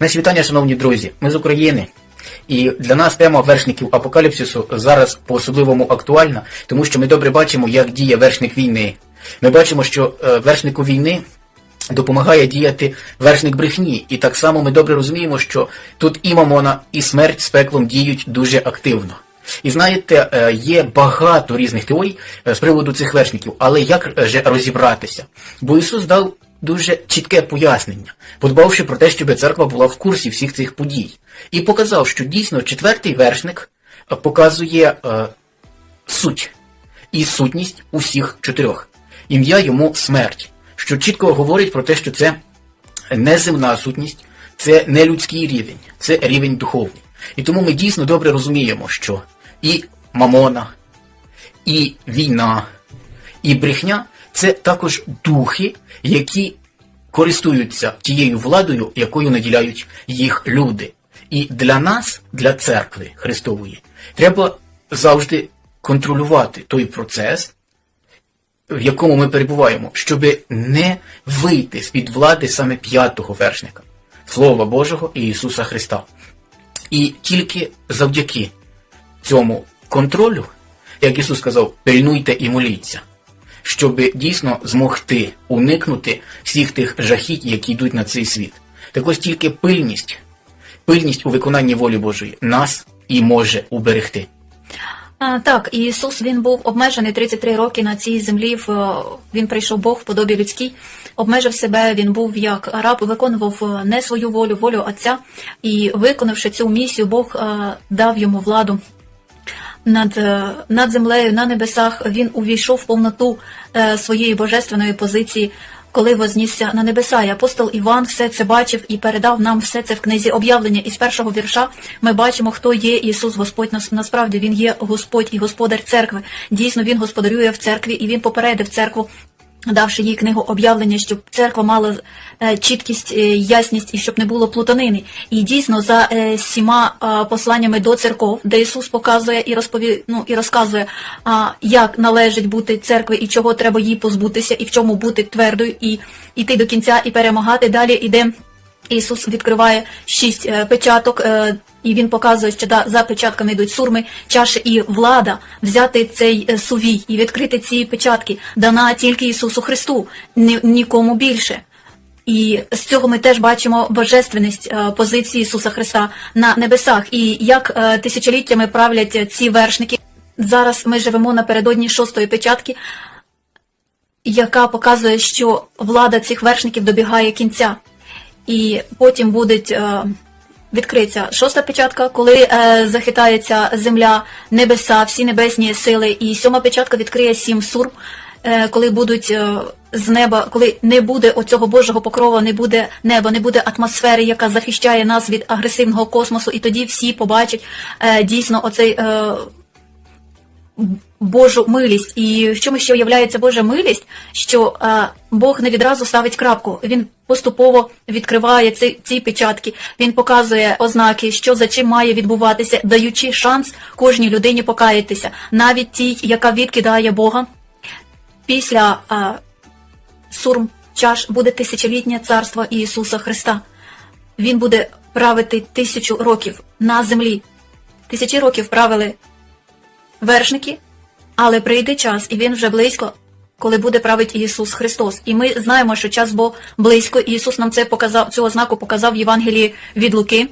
Наші вітання, шановні друзі. Ми з України. І для нас тема вершників апокаліпсису зараз по-особливому актуальна, тому що ми добре бачимо, як діє вершник війни. Ми бачимо, що е, вершнику війни допомагає діяти вершник брехні. І так само ми добре розуміємо, що тут і мамона, і смерть з пеклом діють дуже активно. І знаєте, е, є багато різних теорій е, з приводу цих вершників, але як же розібратися? Бо Ісус дав дуже чітке пояснення, подбавши про те, щоб церква була в курсі всіх цих подій, і показав, що дійсно четвертий вершник е, показує е, суть і сутність усіх чотирьох. Ім'я йому смерть, що чітко говорить про те, що це неземна сутність, це не людський рівень, це рівень духовний. І тому ми дійсно добре розуміємо, що і мамона, і війна, і брехня це також духи, які користуються тією владою, якою наділяють їх люди. І для нас, для церкви Христової, треба завжди контролювати той процес, в якому ми перебуваємо, щоб не вийти з-під влади саме п'ятого вершника Слова Божого і Ісуса Христа. І тільки завдяки цьому контролю, як Ісус сказав, пильнуйте і моліться, щоб дійсно змогти уникнути всіх тих жахіть, які йдуть на цей світ. Так ось тільки пильність, пильність у виконанні волі Божої нас і може уберегти. А, так, Ісус він був обмежений 33 роки на цій землі. В, він прийшов Бог в подобі людській, обмежив себе, він був як раб, виконував е, не свою волю, волю Отця. І виконавши цю місію, Бог е, дав йому владу над, е, над землею, на небесах. Він увійшов в повноту е, своєї божественної позиції. Коли вознісся на небеса, і апостол Іван все це бачив і передав нам все це в книзі об'явлення. І з першого вірша ми бачимо, хто є Ісус Господь. Нас- Насправді Він є Господь і Господар церкви. Дійсно, Він господарює в церкві, і Він попередив церкву. Давши їй книгу об'явлення, щоб церква мала е, чіткість, е, ясність і щоб не було плутанини. І дійсно за е, сіма посланнями до церков, де Ісус показує і розпові... ну, і розказує, як належить бути церкві і чого треба їй позбутися, і в чому бути твердою, і йти до кінця і перемагати. Далі іде Ісус відкриває шість печаток, і він показує, що да, за печатками йдуть сурми, чаші і влада взяти цей е, сувій і відкрити ці печатки, дана тільки Ісусу Христу, ні, нікому більше. І з цього ми теж бачимо божественність е, позиції Ісуса Христа на небесах, і як е, тисячоліттями правлять ці вершники. Зараз ми живемо напередодні шостої печатки, яка показує, що влада цих вершників добігає кінця. І потім буде е, відкриться шоста печатка, коли е, захитається земля, небеса, всі небесні сили. І сьома печатка відкриє сім сурм, е, коли будуть е, з неба, коли не буде оцього Божого покрова, не буде неба, не буде атмосфери, яка захищає нас від агресивного космосу, і тоді всі побачать е, дійсно оцей. Е, Божу милість. І в чому ще уявляється Божа милість, що е, Бог не відразу ставить крапку. Він поступово відкриває ці, ці печатки, він показує ознаки, що за чим має відбуватися, даючи шанс кожній людині покаятися, навіть тій, яка відкидає Бога. Після е, сурм чаш буде тисячолітнє царство Ісуса Христа. Він буде правити тисячу років на землі. Тисячі років правили вершники, але прийде час, і він вже близько, коли буде правити Ісус Христос. І ми знаємо, що час був близько. І Ісус нам це показав, цю ознаку показав в Євангелії від Луки.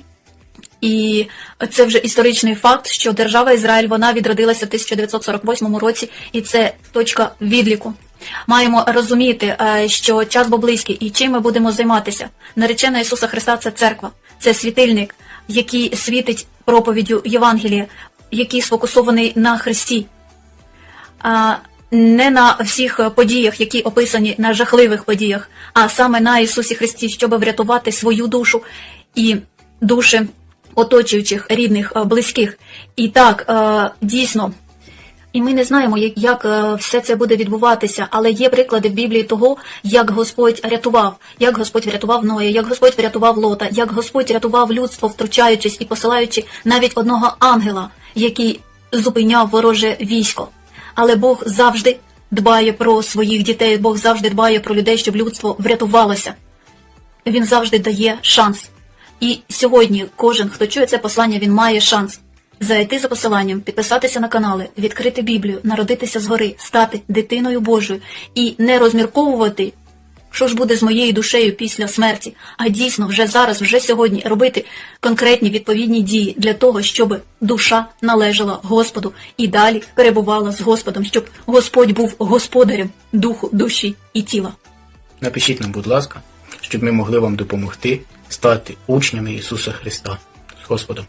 І це вже історичний факт, що держава Ізраїль вона відродилася в 1948 році, і це точка відліку. Маємо розуміти, е, що час був близький, і чим ми будемо займатися. Наречена Ісуса Христа це церква, це світильник, який світить проповіддю Євангелія, який сфокусований на Христі, не на всіх подіях, які описані на жахливих подіях, а саме на Ісусі Христі, щоб врятувати свою душу і душі оточуючих, рідних, е, близьких. І так, е, дійсно. І ми не знаємо, як, е, все це буде відбуватися, але є приклади в Біблії того, як Господь рятував, як Господь врятував Ноя, як Господь врятував Лота, як Господь рятував людство, втручаючись і посилаючи навіть одного ангела, який зупиняв вороже військо. Але Бог завжди дбає про своїх дітей, Бог завжди дбає про людей, щоб людство врятувалося. Він завжди дає шанс. І сьогодні кожен, хто чує це послання, він має шанс зайти за посиланням, підписатися на канали, відкрити Біблію, народитися згори, стати дитиною Божою і не розмірковувати, що ж буде з моєю душею після смерті, а дійсно вже зараз, вже сьогодні робити конкретні відповідні дії для того, щоб душа належала Господу і далі перебувала з Господом, щоб Господь був господарем духу, душі і тіла. Напишіть нам, будь ласка, щоб ми могли вам допомогти стати учнями Ісуса Христа з Господом.